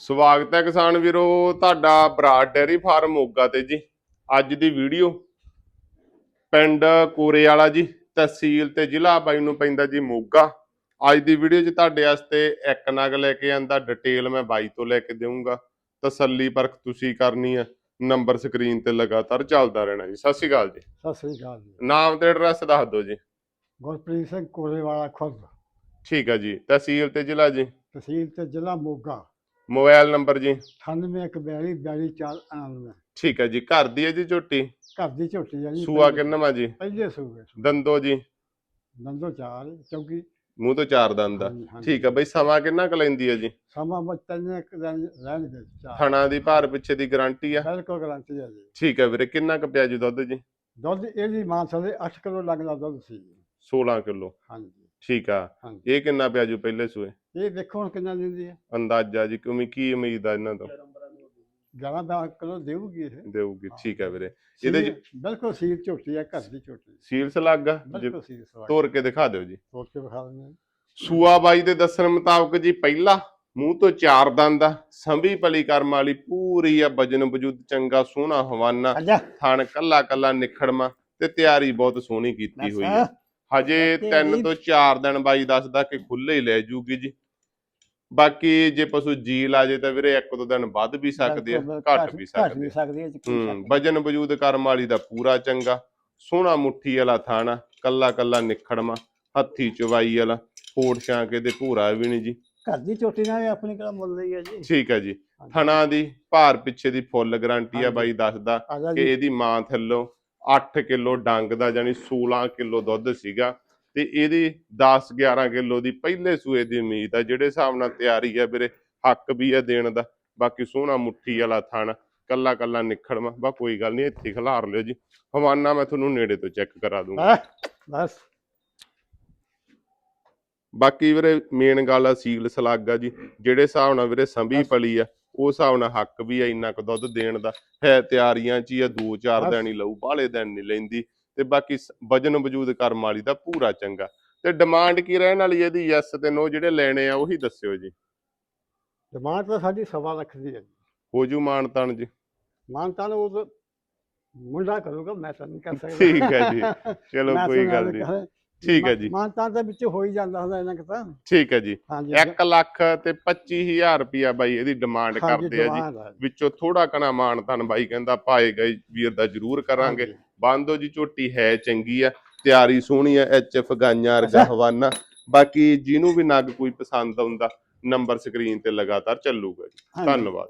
ਸਵਾਗਤ ਹੈ ਕਿਸਾਨ ਵੀਰੋ ਤੁਹਾਡਾ ਬਰਾਡ ਡੈਰੀ ਫਾਰਮ ਮੋਗਾ ਤੇ ਜੀ। ਅੱਜ ਦੀ ਵੀਡੀਓ ਪਿੰਡ ਕੋਰੇ ਵਾਲਾ ਜੀ ਤਹਿਸੀਲ ਤੇ ਜ਼ਿਲ੍ਹਾ ਬਾਈ ਨੂੰ ਪੈਂਦਾ ਜੀ ਮੋਗਾ। ਅੱਜ ਦੀ ਵੀਡੀਓ 'ਚ ਤੁਹਾਡੇ ਵਾਸਤੇ ਇੱਕ ਨਗ ਲੈ ਕੇ ਆਂਦਾ ਡਿਟੇਲ ਮੈਂ ਬਾਈ ਤੋਂ ਲੈ ਕੇ ਦੇਵਾਂਗਾ ਤਸੱਲੀ ਪਰਖ ਤੁਸੀਂ ਕਰਨੀ ਹੈ ਨੰਬਰ ਸਕਰੀਨ ਤੇ ਲਗਾਤਾਰ ਚੱਲਦਾ ਰਹਿਣਾ ਜੀ। ਸਤਿ ਸ਼੍ਰੀ ਅਕਾਲ ਜੀ। ਸਤਿ ਸ੍ਰੀ ਅਕਾਲ ਜੀ। ਨਾਮ ਤੇ ਐਡਰੈਸ ਦੱਸ ਦਿਓ ਜੀ। ਗੁਰਪ੍ਰੀਤ ਸਿੰਘ ਕੋਲੇਵਾਲਾ ਖੁਰਦ। ਠੀਕ ਹੈ ਜੀ। ਤਹਿਸੀਲ ਤੇ ਜ਼ਿਲ੍ਹਾ ਜੀ। ਤਹਿਸੀਲ ਤੇ ਜ਼ਿਲ੍ਹਾ ਮੋਗਾ। ਮੋਬਾਈਲ ਨੰਬਰ ਜੀ? 9842 4299 ਠੀਕ ਹੈ ਜੀ। ਘਰ ਦੀ ਹੈ ਜੀ ਝੋਟੀ? ਘਰ ਦੀ ਝੋਟੀ ਆ ਜੀ। ਸੂਆ ਪਹਿਲੇ- ਕਿੰਨਵਾਂ ਜੀ? ਪਹਿਲੇ ਸੂਏ ਦੰਦੋ ਜੀ? ਨੰਦੋ ਚਾਰ ਚੌਕੀ ਮੂੰਹ ਤੋਂ ਚਾਰ ਦੰਦ ਆ। ਹਾਂਜੀ, ਹਾਂਜੀ। ਠੀਕ ਆ ਬਈ ਸਮਾਂ ਕਿੰਨਾ ਕੁ ਲੈਂਦੀ ਹੈ ਜੀ? ਸਮਾਂ ਬੱਚਾ ਨੇ ਇੱਕ ਦਿਨ ਰਹਿਣਗੇ ਚਾਰ। ਥਣਾ ਦੀ ਭਾਰ ਪਿੱਛੇ ਦੀ ਗਾਰੰਟੀ ਆ। ਬਿਲਕੁਲ ਗਰੰਟੀ ਹੈ ਜੀ। ਠੀਕ ਹੈ ਵੀਰੇ ਕਿੰਨਾ ਕੁ ਪਿਆ ਜੀ ਦੁੱਧ ਜੀ? ਦੁੱਧ ਇਹਦੀ ਮਾਂ ਥਲੇ 8 ਕਿਲੋ ਲੱਗਦਾ ਦੁੱਧ ਸੀ 16 ਕਿਲੋ। ਹਾਂਜੀ। ਠੀਕ ਆ। ਹਾਂਜੀ। ਇਹ ਕਿੰਨਾ ਪਿਆ ਜੂ ਪਹਿਲੇ ਸੂਏ? ਇਹ ਦੇਖੋ ਹੁਣ ਕਿੰਨਾ ਦਿੰਦੀ ਹੈ ਅੰਦਾਜ਼ਾ ਜੀ ਕਿਵੇਂ ਕੀ ਉਮੀਦ ਆ ਇਹਨਾਂ ਤੋਂ? 11 ਦਾ। ਕਿਲੋ ਦੇਊਗੀ ਇਹ। ਦੇਊਗੀ ਠੀਕ ਹੈ ਵੀਰੇ। ਇਹਦੇ ਚ ਸੀਲ- ਬਿਲਕੁਲ ਸੀਲ ਝੋਟੀ ਹੈ ਘਰ ਦੀ ਝੋਟੀ। ਸੀਲਸ ਲੱਗਾ ਬਿਲਕੁਲ ਸੀਲ ਸਵਾਲ ਤੋੜ ਕੇ ਦਿਖਾ ਦਿਓ ਜੀ। ਤੋੜ ਕੇ ਵਿਖਾ ਦਿੰਦੇ ਹਾਂ। ਸੂਆ ਬਾਈ ਦੇ ਦੱਸਣ ਮੁਤਾਬਕ ਜੀ ਪਹਿਲਾ ਮੂੰਹ ਤੋਂ ਚਾਰ ਦੰਦ ਆ। ਸੰਭੀ ਪਲੀ ਕਰਮ ਵਾਲੀ ਪੂਰੀ ਆ ਵਜਨ ਵਜੂਦ ਚੰਗਾ ਸੋਹਣਾ ਹਵਾਨਾ। ਅੱਜਾ ਥਣ ਕੱਲਾ ਕੱਲਾ ਨਿਖੜਮਾ ਤੇ ਤਿਆਰੀ ਬਹੁਤ ਸੋਹਣੀ ਕੀਤੀ ਹੋਈ ਹੈ ਹਜੇ ਤੇ ਤਿੰਨ ਤੋਂ 4 ਦਿਨ ਬਾਈ ਦੱਸਦਾ ਕਿ ਖੁੱਲੇ ਹੀ ਲੈ ਜੂਗੀ ਜੀ। ਬਾਕੀ ਜੇ ਪਸ਼ੂ ਜੀ ਲਾ ਜੇ ਤਾਂ ਵੀਰੇ ਇੱਕ ਦੋ ਦਿਨ ਵੱਧ ਵੀ ਸਕਦੇ ਆ ਘੱਟ ਵੀ ਘੱਟ ਸਕਦੇ ਵੀ ਆ। ਆ ਹੂੰ ਵਜਨ ਵਜੂਦ ਕਰਮ ਵਾਲੀ ਦਾ ਪੂਰਾ ਚੰਗਾ। ਸੋਹਣਾ ਮੁੱਠੀ ਵਾਲਾ ਥਾਣਾ ਕੱਲਾ ਕੱਲਾ ਨਿਖੜਮਾ ਹੱਥੀ ਚਵਾਈ ਵਾਲਾ ਫੋੜ ਛਾਂਕੇ ਦੇ ਭੂਰਾ ਵੀ ਨਹੀਂ ਜੀ। ਘਰ ਦੀ ਚੋਟੀ ਨਾਲ ਆਪਣੀ ਕਿਹੜਾ ਮੁੱਲ ਲਈ ਹੈ ਜੀ। ਠੀਕ ਹੈ ਜੀ। ਥਣਾ ਦੀ ਭਾਰ ਪਿੱਛੇ ਦੀ ਫੁੱਲ ਗਾਰੰਟੀ ਆ। ਬਾਈ ਦੱਸਦਾ ਆ ਕਿ ਇਹਦੀ ਮਾਂ ਥੱਲੋਂ 8 ਕਿਲੋ ਡੰਗ ਦਾ ਜਾਨੀ 16 ਕਿਲੋ ਦੁੱਧ ਸੀਗਾ ਤੇ ਇਹਦੀ 10 11 ਕਿਲੋ ਦੀ ਪਹਿਲੇ ਸੂਏ ਦੀ ਉਮੀਦ ਆ ਜਿਹੜੇ ਹਿਸਾਬ ਨਾਲ ਤਿਆਰੀ ਆ ਵੀਰੇ ਹੱਕ ਵੀ ਆ ਦੇਣ ਦਾ। ਬਾਕੀ ਸੋਹਣਾ ਮੁੱਠੀ ਵਾਲਾ ਥਣ ਕੱਲਾ ਕੱਲਾ ਨਿਖੜਵਾ ਬਾ ਕੋਈ ਗੱਲ ਨਹੀਂ ਇੱਥੇ ਖਿਲਾਰ ਲਿਓ ਜੀ। ਹਵਾਨਾ ਮੈਂ ਤੁਹਾਨੂੰ ਨੇੜੇ ਤੋਂ ਚੈੱਕ ਕਰਾ ਦੂੰਗਾ? ਬਸ। ਬਾਕੀ ਵੀਰੇ ਮੇਨ ਗੱਲ ਆ ਸੀਲ ਸਲਾਗਾ ਜੀ। ਜਿਹੜੇ ਹਿਸਾਬ ਨਾਲ ਵੀਰੇ ਸੰਭੀ। ਪਲੀ ਆ ਉਹ ਹਿਸਾਬ ਨਾਲ ਹੱਕ ਵੀ ਆ ਇੰਨਾ ਕੁ ਦੁੱਧ ਦੇਣ ਦਾ। ਹੈ ਤਿਆਰੀਆਂ ਚ ਹੀ ਆ ਦੋ ਚਾਰ। ਦਿਨ ਹੀ ਲਊ ਬਾਹਲੇ ਦਿਨ ਨਹੀਂ ਲੈਂਦੀ ਤੇ ਬਾਕੀ ਵਜਨ ਵਜੂਦ ਕਰਮ ਵਾਲੀ ਦਾ ਪੂਰਾ ਚੰਗਾ। ਤੇ ਡਿਮਾਂਡ ਕੀ ਰਹਿਣ ਵਾਲੀ ਇਹਦੀ? ਯੈਸ ਤੇ ਨੋ ਜਿਹੜੇ ਲੈਣੇ ਆ ਉਹੀ ਦੱਸਿਓ ਜੀ। ਡਿਮਾਂਡ ਤਾਂ ਸਾਡੀ ਸਵਾ ਲੱਖ ਦੀ ਹੈ ਜੀ ਹੋ ਜੂ ਮਾਨ ਤਾਨ ਜੀ। ਮਾਨਤਾ ਨੂੰ ਉਹ ਮੁੰਡਾ ਕਰੂਗਾ ਮੈਂ ਤਾਂ ਨਹੀਂ ਕਰ ਸਕਦਾ ਠੀਕ ਹੈ ਜੀ। ਚਲੋ ਕੋਈ ਗੱਲ ਨਹੀਂ ਠੀਕ ਹੈ ਜੀ। ਮਾਨਤਾ ਦੇ ਵਿੱਚ ਹੋ ਹੀ ਜਾਂਦਾ ਹੁੰਦਾ ਇਹਨਾਂ ਕਿ ਤਾਂ। ਠੀਕ ਹੈ ਜੀ। ਹਾਂਜੀ 1 ਲੱਖ ਤੇ 25000 ਰੁਪਿਆ ਬਾਈ ਇਹਦੀ ਡਿਮਾਂਡ ਕਰਦੇ ਆ ਜੀ। ਵਿੱਚੋਂ ਥੋੜਾ ਕਣਾ ਮਾਨ ਤਾਨ ਬਾਈ ਕਹਿੰਦਾ ਪਾਏ ਗਏ ਵੀਰ ਦਾ ਜ਼ਰੂਰ ਕਰਾਂਗੇ। ਬੰਦੋ ਜੀ ਝੋਟੀ ਹੈ ਚੰਗੀ ਆ ਤਿਆਰੀ ਸੋਹਣੀ ਆ ਐਚ ਐਫ ਗਾਈਆਂ ਵਰਗਾ। ਹਵਾਨਾ। ਬਾਕੀ ਜਿਹਨੂੰ ਵੀ ਨਗ ਕੋਈ ਪਸੰਦ ਆਉਂਦਾ ਨੰਬਰ ਸਕਰੀਨ ਤੇ ਲਗਾਤਾਰ ਚੱਲੂਗਾ ਜੀ। ਧੰਨਵਾਦ।